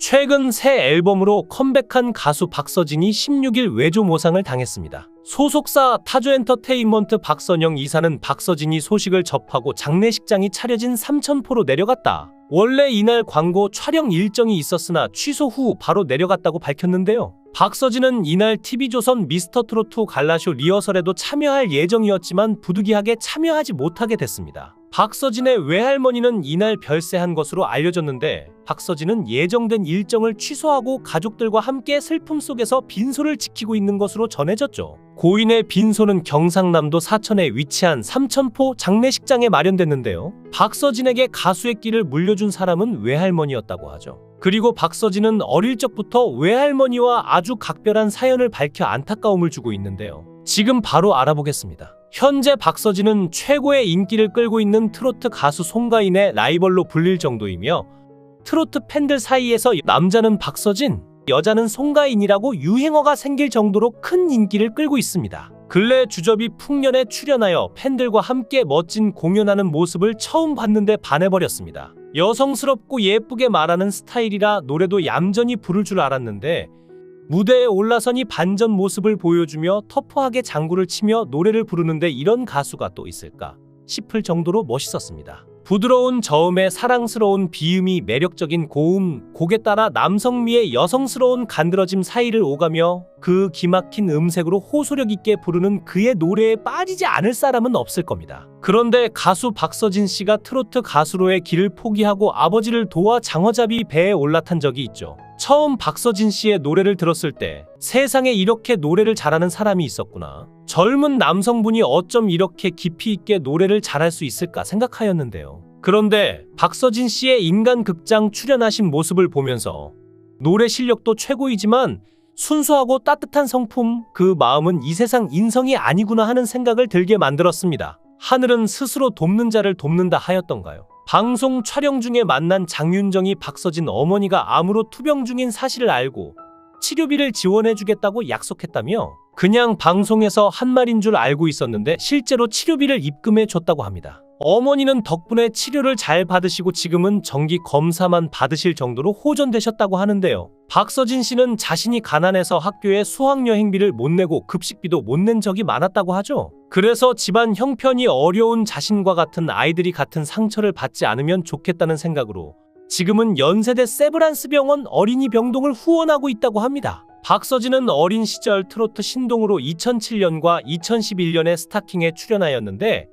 최근 새 앨범으로 컴백한 가수 박서진이 16일 외조 모상을 당했습니다. 소속사 타조엔터테인먼트 박선영 이사는 박서진이 소식을 접하고 장례식장이 차려진 삼천포로 내려갔다. 원래 이날 광고 촬영 일정이 있었으나 취소 후 바로 내려갔다고 밝혔는데요. 박서진은 이날 TV조선 미스터트롯2 갈라쇼 리허설에도 참여할 예정이었지만 부득이하게 참여하지 못하게 됐습니다. 박서진의 외할머니는 이날 별세한 것으로 알려졌는데 박서진은 예정된 일정을 취소하고 가족들과 함께 슬픔 속에서 빈소를 지키고 있는 것으로 전해졌죠. 고인의 빈소는 경상남도 사천에 위치한 삼천포 장례식장에 마련됐는데요. 박서진에게 가수의 끼를 물려준 사람은 외할머니였다고 하죠. 그리고 박서진은 어릴 적부터 외할머니와 아주 각별한 사연을 밝혀 안타까움을 주고 있는데요. 지금 바로 알아보겠습니다. 현재 박서진은 최고의 인기를 끌고 있는 트로트 가수 송가인의 라이벌로 불릴 정도이며 트로트 팬들 사이에서 남자는 박서진, 여자는 송가인이라고 유행어가 생길 정도로 큰 인기를 끌고 있습니다. 근래 주접이 풍년에 출연하여 팬들과 함께 멋진 공연하는 모습을 처음 봤는데 반해버렸습니다. 여성스럽고 예쁘게 말하는 스타일이라 노래도 얌전히 부를 줄 알았는데 무대에 올라서니 반전 모습을 보여주며 터프하게 장구를 치며 노래를 부르는데 이런 가수가 또 있을까 싶을 정도로 멋있었습니다. 부드러운 저음에 사랑스러운 비음이 매력적인 고음, 곡에 따라 남성미의 여성스러운 간드러짐 사이를 오가며 그 기막힌 음색으로 호소력 있게 부르는 그의 노래에 빠지지 않을 사람은 없을 겁니다. 그런데 가수 박서진 씨가 트로트 가수로의 길을 포기하고 아버지를 도와 장어잡이 배에 올라탄 적이 있죠. 처음 박서진 씨의 노래를 들었을 때 세상에 이렇게 노래를 잘하는 사람이 있었구나. 젊은 남성분이 어쩜 이렇게 깊이 있게 노래를 잘할 수 있을까 생각하였는데요. 그런데 박서진 씨의 인간 극장 출연하신 모습을 보면서 노래 실력도 최고이지만 순수하고 따뜻한 성품, 그 마음은 이 세상 인성이 아니구나 하는 생각을 들게 만들었습니다. 하늘은 스스로 돕는 자를 돕는다 하였던가요? 방송 촬영 중에 만난 장윤정이 박서진 어머니가 암으로 투병 중인 사실을 알고 치료비를 지원해주겠다고 약속했다며 그냥 방송에서 한 말인 줄 알고 있었는데 실제로 치료비를 입금해 줬다고 합니다. 어머니는 덕분에 치료를 잘 받으시고 지금은 정기 검사만 받으실 정도로 호전되셨다고 하는데요. 박서진 씨는 자신이 가난해서 학교에 수학여행비를 못 내고 급식비도 못 낸 적이 많았다고 하죠. 그래서 집안 형편이 어려운 자신과 같은 아이들이 같은 상처를 받지 않으면 좋겠다는 생각으로 지금은 연세대 세브란스 병원 어린이 병동을 후원하고 있다고 합니다. 박서진은 어린 시절 트로트 신동으로 2007년과 2011년에 스타킹에 출연하였는데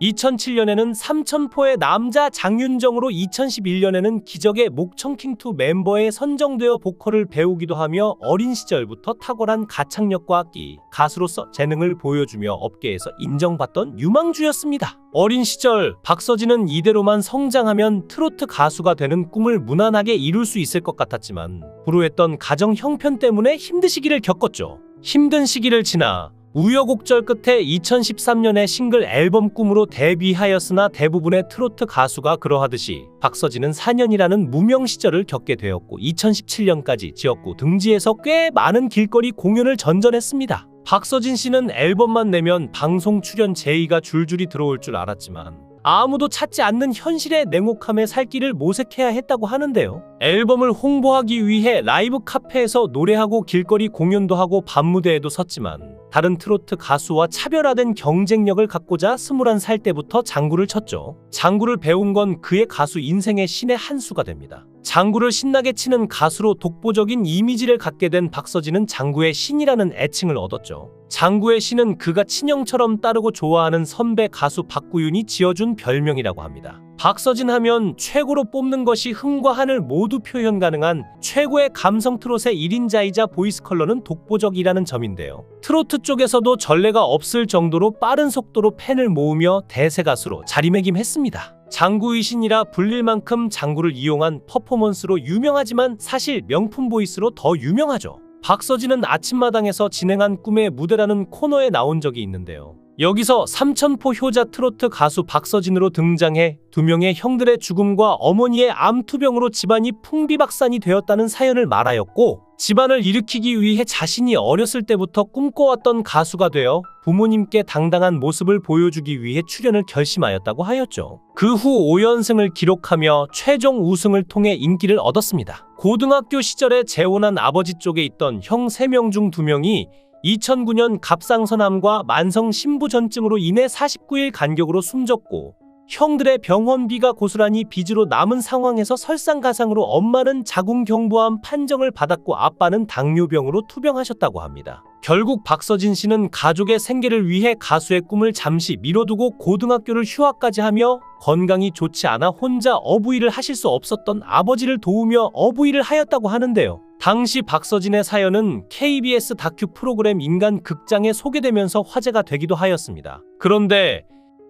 2007년에는 삼천포의 남자 장윤정으로 2011년에는 기적의 목청킹2 멤버에 선정되어 보컬을 배우기도 하며 어린 시절부터 탁월한 가창력과 악기, 가수로서 재능을 보여주며 업계에서 인정받던 유망주였습니다. 어린 시절 박서진은 이대로만 성장하면 트로트 가수가 되는 꿈을 무난하게 이룰 수 있을 것 같았지만 불우했던 가정 형편 때문에 힘든 시기를 겪었죠. 힘든 시기를 지나 우여곡절 끝에 2013년에 싱글 앨범 꿈으로 데뷔하였으나 대부분의 트로트 가수가 그러하듯이 박서진은 4년이라는 무명 시절을 겪게 되었고 2017년까지 지역구 등지에서 꽤 많은 길거리 공연을 전전했습니다. 박서진 씨는 앨범만 내면 방송 출연 제의가 줄줄이 들어올 줄 알았지만 아무도 찾지 않는 현실의 냉혹함에 살 길을 모색해야 했다고 하는데요. 앨범을 홍보하기 위해 라이브 카페에서 노래하고 길거리 공연도 하고 밤무대에도 섰지만 다른 트로트 가수와 차별화된 경쟁력을 갖고자 21살 때부터 장구를 쳤죠. 장구를 배운 건 그의 가수 인생의 신의 한 수가 됩니다. 장구를 신나게 치는 가수로 독보적인 이미지를 갖게 된 박서진은 장구의 신이라는 애칭을 얻었죠. 장구의 신은 그가 친형처럼 따르고 좋아하는 선배 가수 박구윤이 지어준 별명이라고 합니다. 박서진 하면 최고로 뽑는 것이 흥과 한을 모두 표현 가능한 최고의 감성 트롯의 1인자이자 보이스 컬러는 독보적이라는 점인데요. 트로트 쪽에서도 전례가 없을 정도로 빠른 속도로 팬을 모으며 대세 가수로 자리매김했습니다. 장구이신이라 불릴 만큼 장구를 이용한 퍼포먼스로 유명하지만 사실 명품 보이스로 더 유명하죠. 박서진은 아침마당에서 진행한 꿈의 무대라는 코너에 나온 적이 있는데요. 여기서 삼천포 효자 트로트 가수 박서진으로 등장해 두 명의 형들의 죽음과 어머니의 암투병으로 집안이 풍비박산이 되었다는 사연을 말하였고 집안을 일으키기 위해 자신이 어렸을 때부터 꿈꿔왔던 가수가 되어 부모님께 당당한 모습을 보여주기 위해 출연을 결심하였다고 하였죠. 그 후 5연승을 기록하며 최종 우승을 통해 인기를 얻었습니다. 고등학교 시절에 재혼한 아버지 쪽에 있던 형 3명 중 2명이 2009년 갑상선암과 만성 신부전증으로 인해 49일 간격으로 숨졌고 형들의 병원비가 고스란히 빚으로 남은 상황에서 설상가상으로 엄마는 자궁경부암 판정을 받았고 아빠는 당뇨병으로 투병하셨다고 합니다. 결국 박서진 씨는 가족의 생계를 위해 가수의 꿈을 잠시 미뤄두고 고등학교를 휴학까지 하며 건강이 좋지 않아 혼자 어부일을 하실 수 없었던 아버지를 도우며 어부일을 하였다고 하는데요. 당시 박서진의 사연은 KBS 다큐 프로그램 인간 극장에 소개되면서 화제가 되기도 하였습니다. 그런데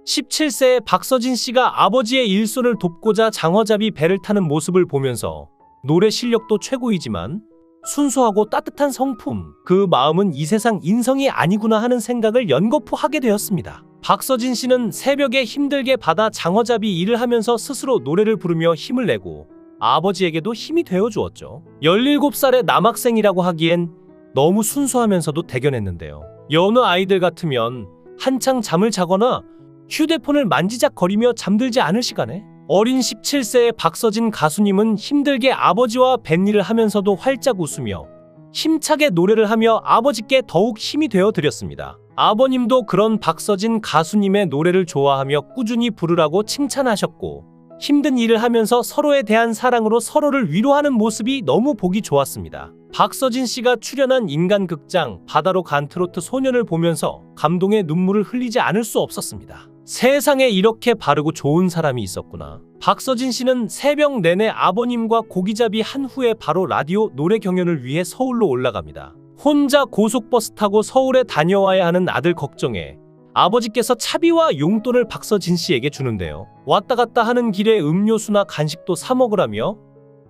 17세의 박서진 씨가 아버지의 일손을 돕고자 장어잡이 배를 타는 모습을 보면서 노래 실력도 최고이지만 순수하고 따뜻한 성품, 그 마음은 이 세상 인성이 아니구나 하는 생각을 연거푸 하게 되었습니다. 박서진 씨는 새벽에 힘들게 받아 장어잡이 일을 하면서 스스로 노래를 부르며 힘을 내고 아버지에게도 힘이 되어 주었죠. 17살의 남학생이라고 하기엔 너무 순수하면서도 대견했는데요. 여느 아이들 같으면 한창 잠을 자거나 휴대폰을 만지작거리며 잠들지 않을 시간에 어린 17세의 박서진 가수님은 힘들게 아버지와 뱃일을 하면서도 활짝 웃으며 힘차게 노래를 하며 아버지께 더욱 힘이 되어 드렸습니다. 아버님도 그런 박서진 가수님의 노래를 좋아하며 꾸준히 부르라고 칭찬하셨고 힘든 일을 하면서 서로에 대한 사랑으로 서로를 위로하는 모습이 너무 보기 좋았습니다. 박서진 씨가 출연한 인간극장 바다로 간 트로트 소년을 보면서 감동의 눈물을 흘리지 않을 수 없었습니다. 세상에 이렇게 바르고 좋은 사람이 있었구나. 박서진 씨는 새벽 내내 아버님과 고기잡이 한 후에 바로 라디오 노래 경연을 위해 서울로 올라갑니다. 혼자 고속버스 타고 서울에 다녀와야 하는 아들 걱정에 아버지께서 차비와 용돈을 박서진 씨에게 주는데요. 왔다 갔다 하는 길에 음료수나 간식도 사 먹으라며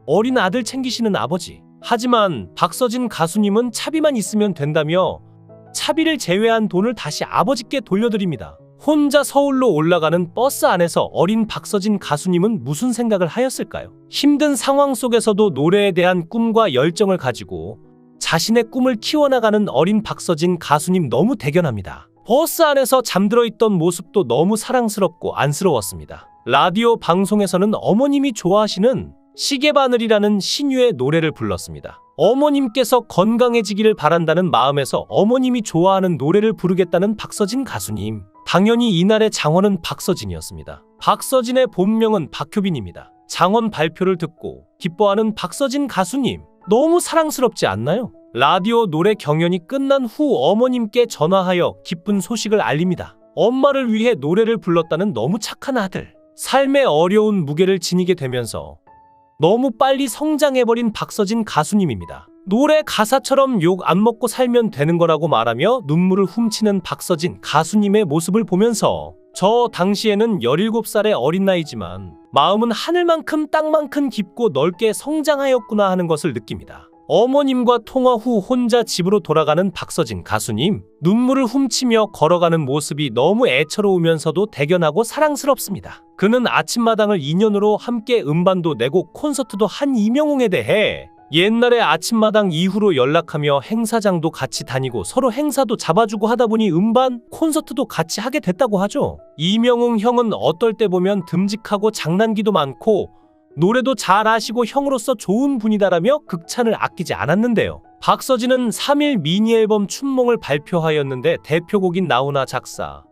어린 아들 챙기시는 아버지. 하지만 박서진 가수님은 차비만 있으면 된다며 차비를 제외한 돈을 다시 아버지께 돌려드립니다. 혼자 서울로 올라가는 버스 안에서 어린 박서진 가수님은 무슨 생각을 하였을까요? 힘든 상황 속에서도 노래에 대한 꿈과 열정을 가지고 자신의 꿈을 키워나가는 어린 박서진 가수님 너무 대견합니다. 버스 안에서 잠들어 있던 모습도 너무 사랑스럽고 안쓰러웠습니다. 라디오 방송에서는 어머님이 좋아하시는 시계바늘이라는 신유의 노래를 불렀습니다. 어머님께서 건강해지기를 바란다는 마음에서 어머님이 좋아하는 노래를 부르겠다는 박서진 가수님. 당연히 이날의 장원은 박서진이었습니다. 박서진의 본명은 박효빈입니다. 장원 발표를 듣고 기뻐하는 박서진 가수님. 너무 사랑스럽지 않나요? 라디오 노래 경연이 끝난 후 어머님께 전화하여 기쁜 소식을 알립니다. 엄마를 위해 노래를 불렀다는 너무 착한 아들. 삶의 어려운 무게를 지니게 되면서 너무 빨리 성장해버린 박서진 가수님입니다. 노래 가사처럼 욕 안 먹고 살면 되는 거라고 말하며 눈물을 훔치는 박서진 가수님의 모습을 보면서 저 당시에는 17살의 어린 나이지만 마음은 하늘만큼 땅만큼 깊고 넓게 성장하였구나 하는 것을 느낍니다. 어머님과 통화 후 혼자 집으로 돌아가는 박서진 가수님. 눈물을 훔치며 걸어가는 모습이 너무 애처로우면서도 대견하고 사랑스럽습니다. 그는 아침마당을 인연으로 함께 음반도 내고 콘서트도 한 이명웅에 대해 옛날에 아침마당 이후로 연락하며 행사장도 같이 다니고 서로 행사도 잡아주고 하다 보니 음반, 콘서트도 같이 하게 됐다고 하죠. 이명웅 형은 어떨 때 보면 듬직하고 장난기도 많고 노래도 잘 아시고 형으로서 좋은 분이다라며 극찬을 아끼지 않았는데요. 박서진은 3일 미니 앨범 춘몽을 발표하였는데 대표곡인 나훈아 작사,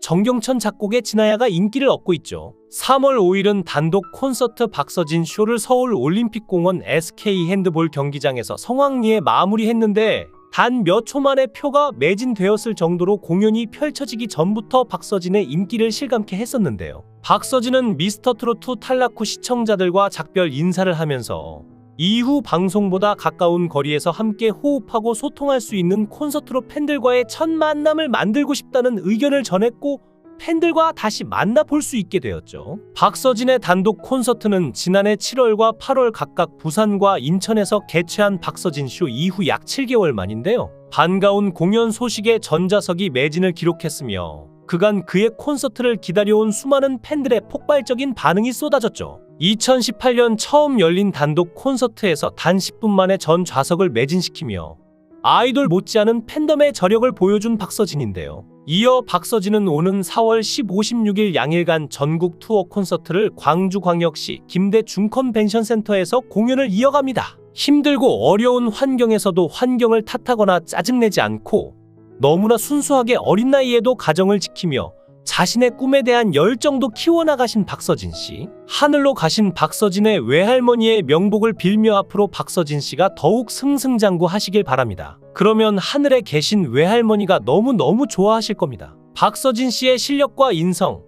정경천 작곡의 진아야가 인기를 얻고 있죠. 3월 5일은 단독 콘서트 박서진 쇼를 서울 올림픽공원 SK 핸드볼 경기장에서 성황리에 마무리했는데 단 몇 초 만에 표가 매진되었을 정도로 공연이 펼쳐지기 전부터 박서진의 인기를 실감케 했었는데요. 박서진은 미스터 트로트 탈락 후 시청자들과 작별 인사를 하면서 이후 방송보다 가까운 거리에서 함께 호흡하고 소통할 수 있는 콘서트로 팬들과의 첫 만남을 만들고 싶다는 의견을 전했고 팬들과 다시 만나볼 수 있게 되었죠. 박서진의 단독 콘서트는 지난해 7월과 8월 각각 부산과 인천에서 개최한 박서진 쇼 이후 약 7개월 만인데요. 반가운 공연 소식에 전자석이 매진을 기록했으며 그간 그의 콘서트를 기다려온 수많은 팬들의 폭발적인 반응이 쏟아졌죠. 2018년 처음 열린 단독 콘서트에서 단 10분 만에 전 좌석을 매진시키며 아이돌 못지않은 팬덤의 저력을 보여준 박서진인데요. 이어 박서진은 오는 4월 15, 16일 양일간 전국 투어 콘서트를 광주광역시 김대 중컨벤션센터에서 공연을 이어갑니다. 힘들고 어려운 환경에서도 환경을 탓하거나 짜증내지 않고 너무나 순수하게 어린 나이에도 가정을 지키며 자신의 꿈에 대한 열정도 키워나가신 박서진 씨. 하늘로 가신 박서진의 외할머니의 명복을 빌며 앞으로 박서진 씨가 더욱 승승장구하시길 바랍니다. 그러면 하늘에 계신 외할머니가 너무너무 좋아하실 겁니다. 박서진 씨의 실력과 인성,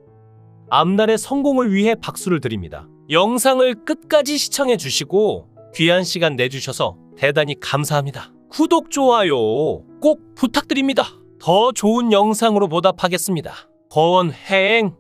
앞날의 성공을 위해 박수를 드립니다. 영상을 끝까지 시청해 주시고 귀한 시간 내주셔서 대단히 감사합니다. 구독, 좋아요 꼭 부탁드립니다. 더 좋은 영상으로 보답하겠습니다. 거원 해행